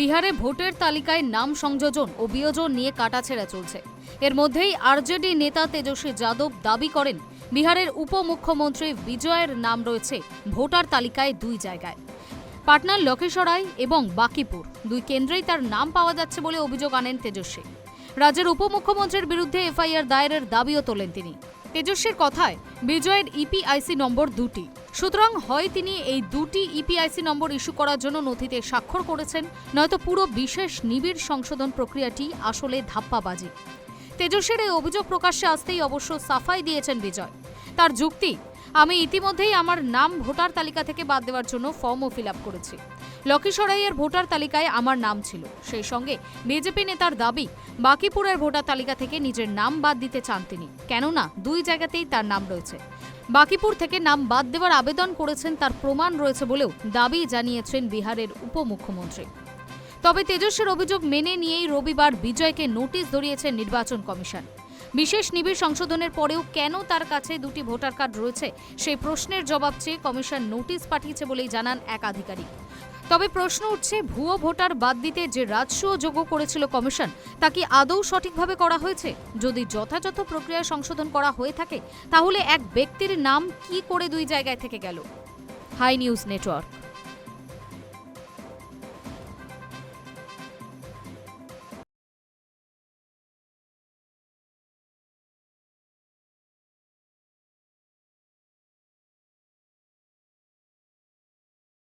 বিহারে ভোটের তালিকায় নাম সংযোজন ও বিয়োজন নিয়ে কাটাছেড়া চলছে। এর মধ্যেই আরজেডি নেতা তেজস্বী যাদব দাবি করেন, বিহারের উপমুখ্যমন্ত্রী বিজয়ের নাম রয়েছে ভোটার তালিকায় দুই জায়গায়। পাটনার লক্ষীসরাই এবং বাকিপুর দুই কেন্দ্রেই তার নাম পাওয়া যাচ্ছে বলে অভিযোগ আনেন তেজস্বী। রাজ্যের উপমুখ্যমন্ত্রীর বিরুদ্ধে এফআইআর দায়েরের দাবিও তোলেন তিনি। তেজস্বীর কথায়, বিজয়ের ইপিআইসি নম্বর দুটি। সুতরাং হয় তিনি এই দুটি ইপিআইসি নম্বর ইস্যু করার জন্য নথিতে স্বাক্ষর করেছেন, নয়তো পুরো বিশেষ নিবিড় সংশোধন প্রক্রিয়াটি আসলে ধাপ্পাবাজি। তেজস্বীর এই অভিযোগ প্রকাশ্যে আসতেই অবশ্য সাফাই দিয়েছেন বিজয়। তার যুক্তি আমি ইতিমধ্যেই আমার নাম ভোটার তালিকা থেকে বাদ দেওয়ার জন্য ফর্মও ফিল আপ করেছি লক্ষীসরাইয়ের ভোটার তালিকায় আমার নাম ছিল। সেই সঙ্গে বিজেপি নেতার দাবি, বাকিপুরের ভোটার তালিকা থেকে নিজের নাম বাদ দিতে চান তিনি। কেননা, দুই জায়গাতেই তার নাম রয়েছে। বাকিপুর থেকে নাম বাদ দেওয়ার আবেদন করেছেন তার প্রমাণ রয়েছে বলেও দাবি জানিয়েছেন বিহারের উপমুখ্যমন্ত্রী। তবে তেজস্বের অভিযোগ মেনে নিয়েই রবিবার বিজয়কে নোটিশ ধরিয়েছে নির্বাচন কমিশন। বিশেষ নিবিড় সংশোধনের পরেও কেন তার কাছে দুটি ভোটার কার্ড রয়েছে, সেই প্রশ্নের জবাব চেয়ে কমিশন নোটিশ পাঠিয়েছে বলেই জানান এক আধিকারিক। তবে প্রশ্ন উঠছে, ভুয়ো ভোটার বাদ দিতে যে রাজস্ব যোগ্য করেছিল কমিশন, তা কি আদৌ সঠিকভাবে করা হয়েছে? যদি যথাযথ প্রক্রিয়া সংশোধন করা হয়ে থাকে, তাহলে এক ব্যক্তির নাম কি করে দুই জায়গায় থেকে গেল? Hi news network.